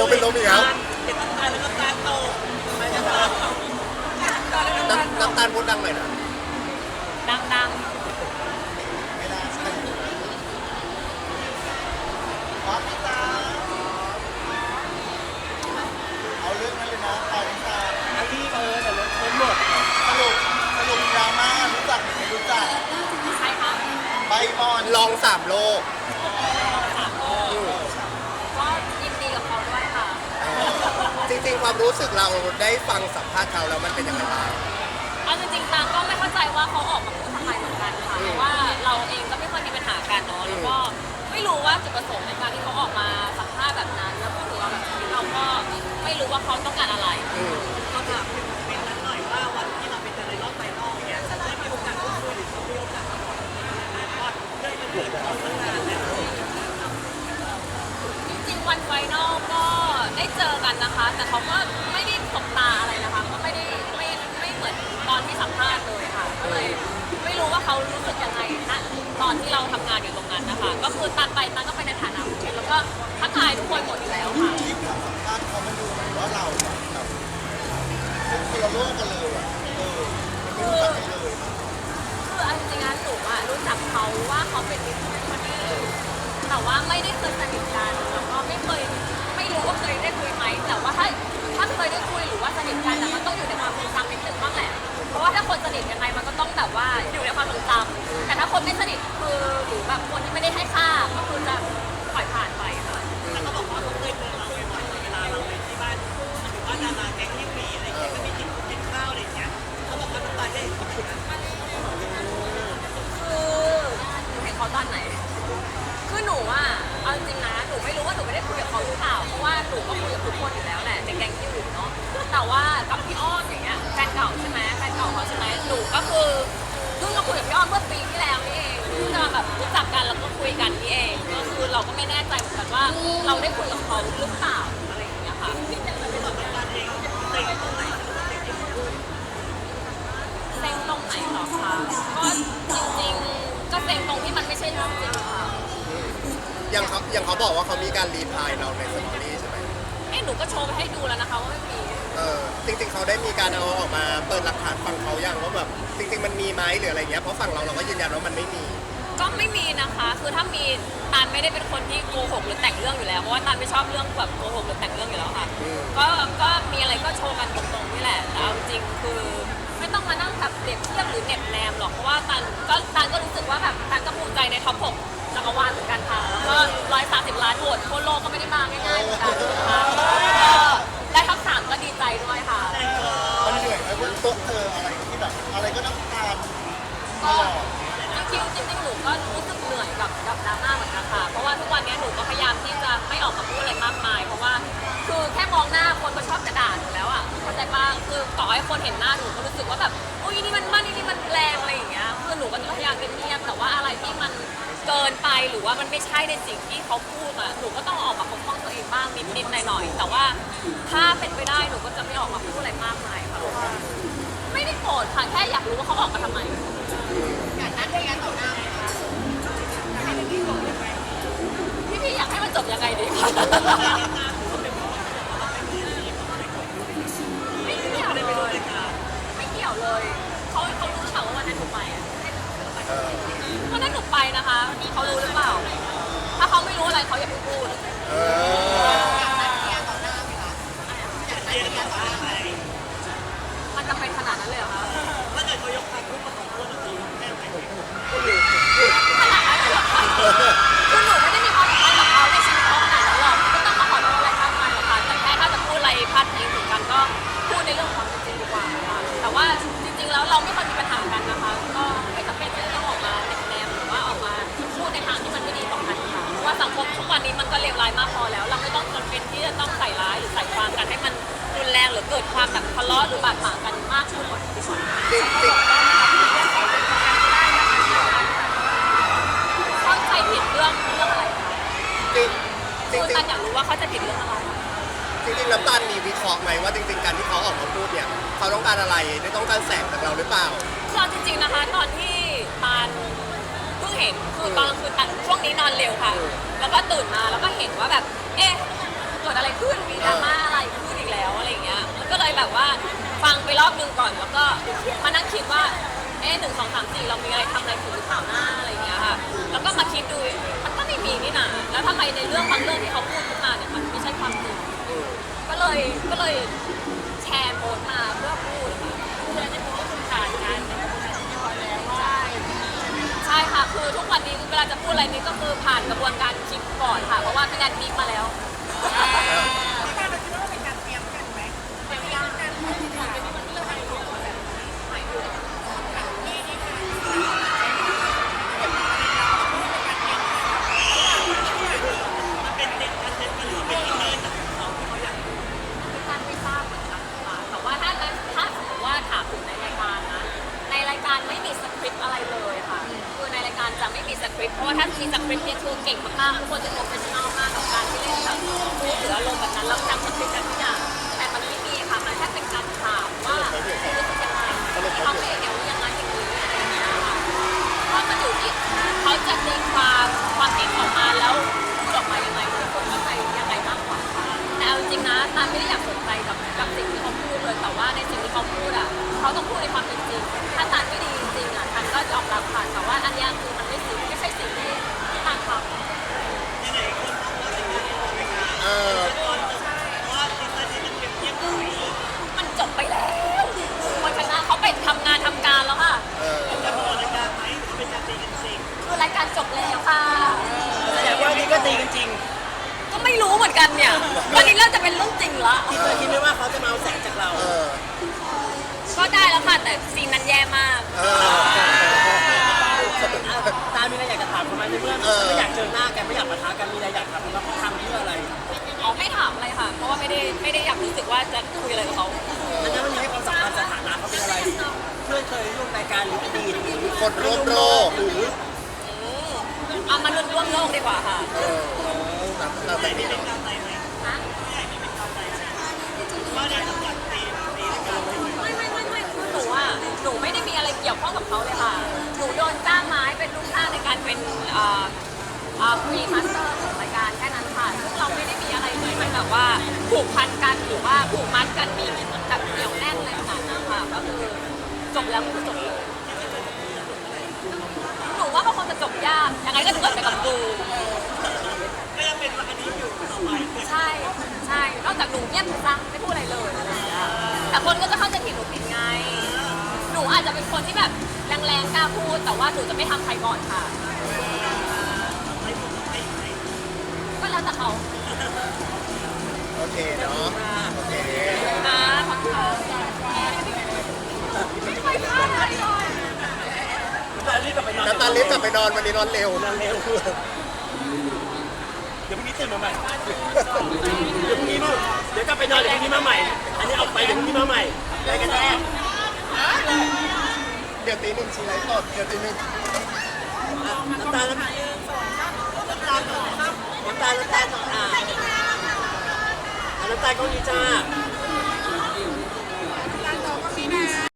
โดนเป็นลมอีกแล้วเห็นน้ำตาลแล้วน้ำตาลโตไม่น้ำตาลน้ำน้ำตาลพูดดังหน่อยนะดังดังไม่ได้ใช่พร้อมพี่ตาเอาเรื่องนั้นเลยนะตายน้ำตาอันนี้เออแต่รถรถหมดสรุปสรุปดราม่ารู้จักหรือไม่รู้จักๆใช่ค่ะใบบอล ลองสามโลก สามโลก็ยินดีกับเขาด้วยค่ะ จริงๆ ความรู้สึกเราได้ฟังสัมภาษณ์เขาแล้วมันเป็นยังไงบ้าง เอาจริงๆตางก็ไม่เข้าใจว่าเขาออกมาพูดทำไมเหมือนกันค่ะเพราะว่าเราเองก็ไม่ค่อยมีปัญหากันเนาะแล้วก็ไม่รู้ว่าจุดประสงค์ในการที่เขาออกมาสัมภาษณ์แบบนั้น แล้วพูดถึงเราแบบนี้เราก็ไม่รู้ว่าเขาต้องการอะไรอืม เขาถาม ว่าเขารู้สึกยังไงณตอนที่เราทำงานอยู่ตรงนั้นนะคะ ก็คือตันไปตันก็ไปในฐานะผู้เล่นแล้วก็ทักทายทุกคนหมดอยู่แล้วค่ะ ที่ถามสัมภาษณ์เขามาดูเหมือนว่าเราแบบเป็นคนละโลกกันเลยอะเออมันไม่รู้จักกันเลยคือเอาจริงๆนะหนูอะรู้จักเขาว่าเขาเป็นมิตรคนนี้แต่ว่าไม่ได้เคยสนิทกันแล้วก็ไม่เคยไม่รู้ว่าเคยได้คุยไหมแต่ว่าถ้าถ้าเคยได้คุยหรือว่าสนิทกันอะมันต้องอยู่ในความทรงจำนิดนึ ราะว่าถ้าคนสนิทกันไปมันก็ต้องแบบว่าอยู่ในความทรงจำแต่ถ้าคนไม่สนิทคือหรือแบบคนที่ไม่ได้ให้ค่าก็คือจะปล่อยผ่านไปค่ะแต่เขาบอกว่าเขาเคยเจอเราบ่อยๆเวลาเราไปที่บ้านหรือว่าดาราแก๊งที่มีอะไรเงี้ยก็มีกินกินข้าวอะไรเงี้ยเขาบอกว่าน้ำตาลได้อบคุณนะคือหนูเห็นเขาตอนไหน คือหนูอะ เอาจริงนะหนูไม่รู้ว่าหนูไม่ได้คุยกับเขาหรือเปล่าเพราะว่าหนูก็คุยกับทุกคนอยู่แล้วแหละในแก๊งที่อยู่เนาะแต่ว่ากับพี่อ้อมอย่างเงี้ยแฟนเก่าใช่ไหมแฟนเก่าเขาใช่ไหมหนูก็คือเพิ่งมาคุยกับพี่อ้อมเมื่อปีที่แล้วนี่เองเพิ่งจะมาแบบรู้จักกันแล้วก็คุยกันนี่เองก็คือเราก็ไม่แน่ใจเหมือนกันว่าเราได้คุยกับเขาหรือเปล่าอะไรอย่างเงี้ยค่ะเซ็งตรงไหนหรอคะก็จริงๆก็เซ็งตรงที่มันไม่ใช่เรื่องจริงค่ะ ย่างเขาอย่างเขาบอกว่าเขามีการรีพลายเราในสตอรี่ใช่ไหมเอ้หนูก็โชว์ไปให้ดูแล้วนะคะว่าไม่มีเออจริงๆเขาได้มีการเอาออกมาเปิดหลักฐานฝั่งเขาอย่างว่าแบบจริง ๆ มันมีไหมหรืออะไรเงี้ยเพราะฝั่งเราเราก็ยืนยันว่ามันไม่มี ก็ไม่มีนะคะ คือถ้ามีตานไม่ได้เป็นคนที่โกหกหรือแต่งเรื่องอยู่แล้วเพราะว่าตานไม่ชอบเรื่องแบบโกหกหรือแต่งเรื่องอยู่แล้วค่ะ อืม ก็ก็มีอะไรก็โชว์กันตรงๆนี่แหละแต่เอาจริงๆคือ ไม่ต้องมานั่งแบบเปรียบเทียบหรือเหน็บแนมหรอกเพราะว่าตานก็ตานก็รู้สึกว่าแบบตานก็ภูมิใจในท็อปหก จักรวาลเหมือนกันค่ะ แล้วก็ร้อยสามสิบล้านโหวตทั่วโลกก็ไม่ได้มาง่ายๆเหมือนกันค่ะก็ได้ท็อปสามก็ดีใจด้วยค่ะ มันเหนื่อยไหมว่าโต๊ะเธออะไรที่แบบอะไรก็น้ำตาลตก็ลอดจริงๆจริงๆหนูก็รู้สึกเหนื่อยกับกับดราม่าเหมือนกันค่ะ เพราะว่าทุกวันนี้หนูก็พยายามที่จะไม่ออกมาพูดอะไรมากมาย เพราะว่าคือแค่มองหน้าคนก็ชอบจะด่าหนูแล้วอะเข้าใจป่ะคือต่อให้คนเห็นหน้าหนูก็รู้สึกว่าแบบอุ้ยนี่มันมันนี่มันแรงอะไรอย่างเงี้ยคือหนูก็จะพยายามเงียบๆแต่ว่าอะไรที่มัน เกินไปหรือว่ามันไม่ใช่ในสิ่งที่เขาพูดอะหนูก็ต้องออกมาปกป้องตัวเองบ้างนิดๆหน่อยๆแต่ว่าถ้าเป็นไปได้หนูก็จะไม่ออกมาพูดอะไรมากมายค่ะเพราะว่าไม่ได้โกรธค่ะแค่อยากรู้ว่าเขาออกมาทำไมพี่พี่อยากให้มันจบยังไงดีคะไม่เกี่ยวเลยไม่เกี่ยวเลยเขาเขารู้หรือเปล่าว่าวันนั้นหนูไปอะ วันนั้นหนูไปนะคะเขารู้หรือเปล่า ถ้าเขาไม่รู้อะไรเขาอย่าเพิ่งพูดเออมันจะไปขนาดนั้นเลยเหรอคะ ถ้าเกิดเขายกทาขึ้นมาของตัวเราตีแค่ไหน นี้มันก็เลวร้ายมากพอแล้ว เราไม่ต้องจำเป็นที่จะต้องใส่ร้ายหรือใส่ความกันให้มันรุนแรงหรือเกิดความแบบทะเลาะหรือบาดหมางกันมากขึ้นกว่านี้ดีกว่าจริงจริงเข้าใจผิดเรื่องเรื่องอะไรคะจริงจริคือตันอยากรู้ว่าเขาใจะผิดเรื่องอะไร จริงๆน้ำตาลมีวิเคราะห์ไหมว่าจริง ๆ การที่เขาออกมาพูดเนี่ยเขาต้องการอะไรได้ต้องการแสงจากเราหรือเปล่า คือเอาจริงๆนะคะตอนที่ตาล เพิ่งเห็นคือตอนกลางคืนตัดช่วงนี้นอนเร็วค่ะ แล้วก็ตื่นมาแล้วก็เห็นว่าแบบ เอ๊ะเกิดอะไรขึ้นมีดราม่าอะไรขึ้นอีกแล้วอะไรอย่างเงี้ยมันก็เลยแบบว่าฟังไปรอบนึงก่อนแล้วก็มานั่งคิดว่าเอ๊ะหนึ่งสองสามสี่เรามีอะไรทำอะไรถูกหรือเปล่าหน้าอะไรอย่างเงี้ยค่ะแล้วก็มาคิดดูมันก็ไม่มีนี่นาแล้วทำไมในเรื่องบางเรื่องที่เขาพูดขึ้นมาเนี่ยมันไม่ใช่ความจริงก็เลยก็เลยแชร์โพสต์มาเพื่อพูดค่ะเพื่อจะพูดผ่านการใช่ใช่ค่ะ คือทุกวันนี้ เวลาจะพูดอะไรนี้ก็คือผ่านกระบวนการคิดก่อนค่ะ เพราะว่ามีการคิดมาแล้ว มันเป็นเด็กคอนเทนต์หรือเป็นอินเนอร์จากเขาที่เขาอยาก การไม่ทราบเหมือนกันค่ะแต่ว่าถ้าถ้าสมมติว่าถามถึงในรายการนะ ในรายการไม่มีสคริปต์อะไรเลยค่ะ คือในรายการจะไม่มีสคริ ปต์เพราะว่าถ้ามีสคริปต์เนี่ยคือเก่งมากๆทุกคนจะโปรเฟชชั่นอลมากกับการที่เล่นแบบพูดหรืออารมณ์แบบนั้นแล้วจำสคริปต์กันทุกอย่างแต่มันไม่มีค่ะมันแค่เป็นการถามว่ารู้สึกยังไงเขาเป็นอย่างนี้ย่างนั้นอย่างนี้อะไรอย่างเงี้ยค่ะเพราะมันอยู่ที่เขาจะตีความความเห็นออกมาแล้วพูดออกมายังไงทุกคนเข้าใจยังไงมากกว่าค่ะแต่เอาจริงนะตาไม่ได้อยากสนใจกับกับสิ่งที่เขาพูดเลยแต่ว่าในสิ่งที่เขาพูดอะเขาต้องพูดในความเป็นจริงถ้าตาไม่ดีจริงอะ คือรายการจบแล้วค่ะ แสดงว่านี่ก็ตีกันจริงก็ไม่รู้เหมือนกันเนี่ย ตอนนี้เริ่มจะเป็นเรื่องจริงละ ที่เคยคิดไหมว่าเขาจะมาเอาแสงจากเราเออก็ได้แล้วค่ะ แต่ซีนนั้นแย่มาก เออ ตามีอะไรอยากจะถามเขาไหมในเมื่อเออ ไม่อยากเจอหน้ากันไม่อยากมาท้ากันมีอะไรอยากถามว่าเขาทำเพื่ออะไรอ๋อไม่ถามอะไรค่ะ เพราะว่าไม่ได้ไม่ได้อยากรู้สึกว่าจะคุยอะไรกับเขา อันนั้นมันให้ความสำคัญสถานะเขาเป็นอะไร เพื่อนเคยร่วมรายการหรืออดีตคนร่วมโลก หรือ เอามาร่วมโลกดีกว่าค่ะเออเราแต่นี่เป็นการใจไหมฮะว่าได้สำหรับตีตีรายการเลยไม่ไม่ไม่ไม่คือหนูอะหนูไม่ได้มีอะไรเกี่ยวข้องกับเขาเลยค่ะ หนูโดนจ้างไม้เป็นลูกจ้างในการเป็นเอ่อเอ่อพรีมาสเตอร์ของรายการแค่นั้นค่ะซึ่งเราไม่ได้มีอะไรที่มันแบบว่าผูกพันกันหรือว่าผูกมัดกันมีแบบเหนียวแน่นอะไรขนาดนั้นค่ะก็คือจบแล้วก็คือจบเลย จะจบยากยังไงก็จะเกิดไปกับกูก็ยังเป็นอันนี้อยู่ต่อไปใช่ใช่นอกจากหนูเงียบซะไม่พูดอะไรเลยอะไรอย่างเงี้ยแต่คนก็จะเข้าใจผิดหนูผิดไง หนูอาจจะเป็นคนที่แบบแรงๆกล้าพูด แต่ว่าหนูจะไม่ทำใครก่อนค่ะ ก็แล้วแต่เขา โอเคเนาะโอเคนะ รีบกลับไปนอนวันนี้นอนเร็ว นอนเร็วเดี๋ยวพรุ่งนี้ตื่นมาใหม่ เดี๋ยวพรุ่งนี้มาเดี๋ยวกลับไปนอนเดี๋ยวพรุ่งนี้มาใหม่ อันนี้ออกไปเดี๋ยวพรุ่งนี้มาใหม่รายการแรกเดี๋ยวตีหนึ่งชีไลฟ์สดเดี๋ยวตีหนึ่งน้ำตาลน้ำตาลน้ำตาลน้ำตาลน้ำตาลอ่าน้ำตาลกล้องนี้จ้า